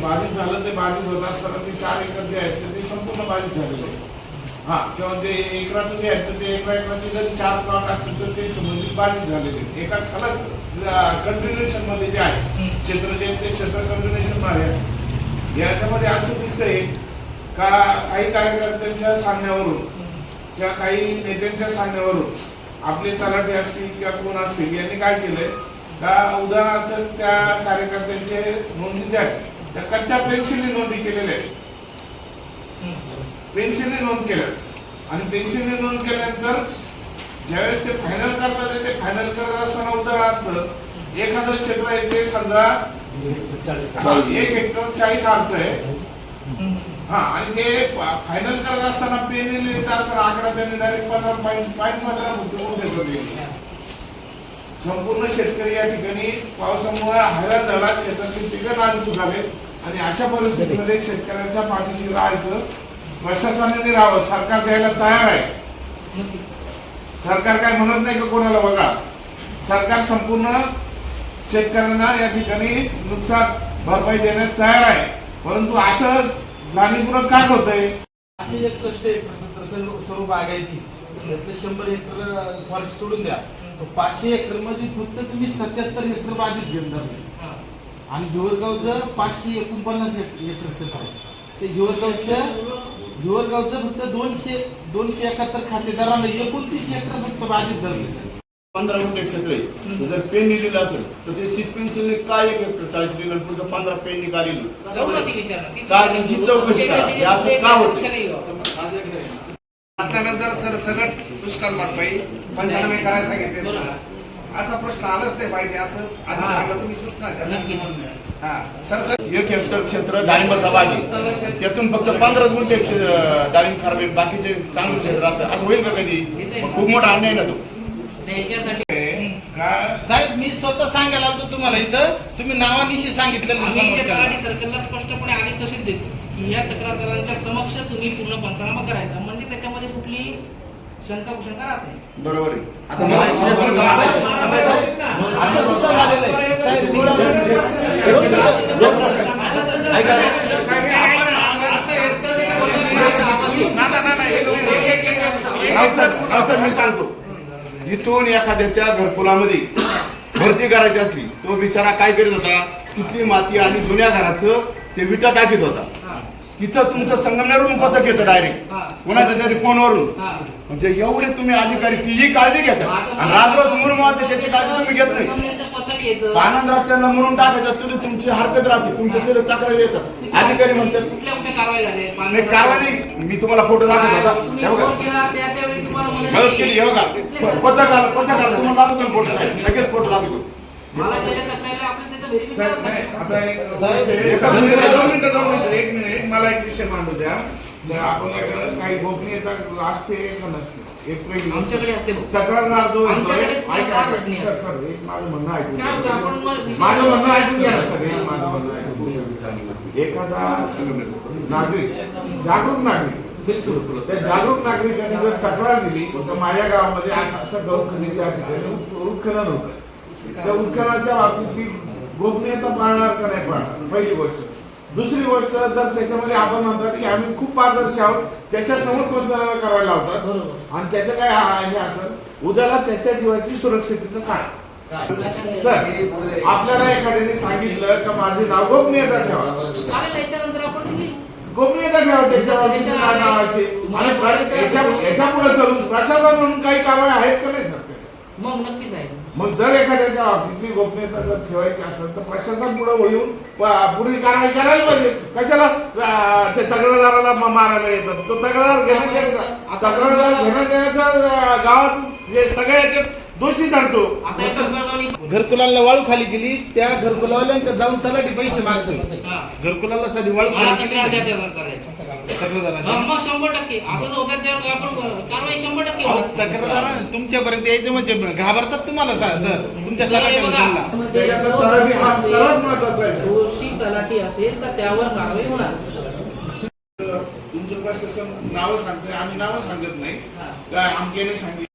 बाधित झालं ते बाधित होत असताना ते चार एकर जे आहेत ते- ते संपूर्ण बाधित झालेले हा किंवा ते एकराचं जे आहेत तर ते एकरा एकराचे जर चार प्लॉट असतील तर ते संबंधित बाधित झालेले एका सलग कंटिन्युएशनमध्ये जे आहे क्षेत्र जे आहे ते क्षेत्र कंटिन्युएशनमध्ये याच्यामध्ये असं दिसतंय का काही कार्यकर्त्यांच्या सांगण्यावरून किंवा काही नेत्यांच्या सांगण्यावरून आपले तलाठी असतील किंवा कोण असतील यांनी काय केलंय? का उदाहरणार्थ त्या कार्यकर्त्यांचे नोंदी ज्या आहेत त्या कच्च्या पेन्सिलने नोंदी केलेल्या आहेत. पेन्सिलने नोंद केल्या. आणि पेन्सिलने नोंद केल्यानंतर ज्यावेळेस ते फायनल करतात ते फायनल करत असताना उदाहरणार्थ एखादं क्षेत्र आहे ते समजा एक हेक्टर चाळीस आरचं आहे. हा आणि ते फायनल करत असताना पेन लिहित असताना आकडा त्यांनी डायरेक्ट पंधरा पॉईंट पॉईंट पंधरा होते संपूर्ण शेतकरी या ठिकाणी पावसामुळे हैराण झाला शेतातील पिकं नाजूक झाले आणि अशा परिस्थितीमध्ये शेतकऱ्यांच्या पाठीशी राहायचं प्रशासनाने राहावं सरकार द्यायला तयार आहे. सरकार काय म्हणत नाही का कोणाला बघा? सरकार संपूर्ण शेतकऱ्यांना या ठिकाणी नुकसान भरपाई देण्यास तयार आहे. परंतु असं जाणीवपूर्वक का होतंय असे एकसष्ट एकरचं सर्व बागायती त्यातले शंभर हेक्टर फॉरेस्ट सोडून द्या. पाचशे एकरमध्ये फक्त तुम्ही सत्याहत्तर हेक्टर बाधित घेऊन धरले आणि हिवरगावचं पाचशे एकोणपन्नास हेक्टर क्षेत्र आहे. ते हिवरगावचं हिवरगावचं फक्त दोनशे दोनशे एकाहत्तर खातेदारांना एकोणतीस हेक्टर फक्त बाधित धरले सर पंधरा गुंठे क्षेत्र आहे. जर पेन लिहिलेलं असेल तर ते सिस्पेन्शनने काय एक हेक्टर चाळीस लिहिलं आणि पुढचं पंधरा पेननी का लिहिलं जाऊ ना ती विचारणं. ती काय नाही, ही चौकशी करा. असं का होतं? हो. असताना जर सर सगळं दुष्काळ भरपाई पंचनामे करायला सांगितले असा प्रश्न आलाच नाही पाहिजे असं तुम्ही सूचना द्या. हा. Sir sir. एक हेक्टर क्षेत्र डाळिंबाचा बाग आहे. त्यातून फक्त पंधरा गुंठे डाळिंब खराब बाकीचे चांगले क्षेत्र राहतं असं होईल का कधी? खूप मोठा अन्याय ना तो. साहेब मी स्वतः सांगायला आलो तुम्हाला इथं तुम्ही नावानिशी सांगितलं सर्कलला स्पष्टपणे आधीच तसेच देतो की या तक्रारदारांच्या समक्ष तुम्ही पूर्ण पंचनामा करायचा म्हणजे त्याच्यामध्ये कुठली शंका कुशंका राहत नाही बरोबर आहे आता मला असं सुद्धा झालेलं आहे मी सांगतो इथून एखाद्याच्या घरकुलामध्ये भरती करायची असली तो बिचारा काय करीत होता तिथली माती आणि जुन्या घराचं ते विटा टाकीत होता. तिथं तुमचं संगमनेरवरून पथक येतं डायरेक्ट. कोणाच्या तरी फोनवरून. म्हणजे एवढे तुम्ही अधिकारी तिची काळजी घेता आणि म्हणून माते त्याची काळजी तुम्ही घेत नाही आनंद रस्त्यांना म्हणून टाकायचं तुझी तुमची हरकत राहते तुमच्या तिथे तक्रारी येतात अधिकारी म्हणतात कुठल्या कुठल्या कारवाई झाल्या नाही कारवाई नाही. मी तुम्हाला फोटो दाखवत होता तुम्ही हे बघा फोन केला त्या त्यावेळी तुम्हाला मदत मदत केली हे बघा कुठले सर- पत्रकार पत्रकार तुम्हाला दाखवतो फोटो साहेब लगेच फोटो दाखवतो मला गेल्या तक्रारीला आपल्या तिथं व्हेरिफिकेशन साहेब, नाही, आता एक साहेब, एका मिनिटं, दोन मिनिटं, दोन मिनिटं, एक मिनिट मला एक विषय मांडू द्या जर आपल्याकडे काही गोपनीयता असते का नसते एक पहिली आमच्याकडे असते बघ. तक्रारदार जो येतोय आमच्याकडे ऐका, ऐका. तक्रार सर सर एक माझं म्हणणं ऐकून काय होतं, आपण घ्या. मग- माझं म्हणणं ऐकून घ्या ना सर एक माझं म्हणणं ऐकून घ्या. एखादा नागरिक जागरूक नागरिक त्या जागरूक नागरिकांनी जर तक्रार दिली तर माझ्या गावामध्ये असं असं गहू खनिज या ठिकाणी उत- उत्खनन होतं त्या उत्खननाच्या बाबतीतली गोपनीयता पाळणार का नाही पाळणार पहिली गोष्ट दुसरी गोष्ट जर त्याच्यामध्ये आपण म्हणतात की आम्ही खूप पारदर्शी आहोत त्याच्यासमोर पंचनामा करायला लावतात. आणि त्याचं काय हे असेल उद्याला त्याच्या जीवाची सुरक्षिततेचं काय? सर आपल्याला एखाद्याने सांगितलं का माझे नाव गोपनीयता ठेवा. गोपनीयता ठेवा त्याच्या नावाची आणि याच्यापुढे चलून प्रशासन म्हणून काही कारवाई आहेत का नाही सर? मग मग जर एखाद्याच्या बाबतीतली गोपनीयता जर ठेवायची असेल तर प्रशासन पुढे होऊन प- पुढील कारवाई करायला पाहिजे. कशाला? ते तक्रारदाराला मारायला येतात. तो तक्रार घेण्यात येण्याचा तक्रारदार घेण्यात येण्याचा गावात जे सगळ्या याच्यात दोषी ठरतो आता एका विभागाने- घरकुलाला वाळू खाली गेली त्या घरकुलावाल्यांका जाऊन तलाठी पैसे मागतो. घरकुलाला साधी वाळू हा, मग शंभर टक्के असं होतं त्यावर आपण कारवाई शंभर टक्के होणार. तुमच्यापर्यंत यायचं म्हणजे घाबरतात तुम्हाला सर तुमच्या जर हे तलाट्याला बघा, त्यांना. मध्ये त्याच्यात जो तलाठी हा असेल, सर्वात महत्त्वाचा आहे. दोषी तलाठी असेल तर त्यावर कारवाई होणार तुमचं प्रशासन नावं सांगते आम्ही नावं सांगत नाही हा. काय अमक्याने सांगितलं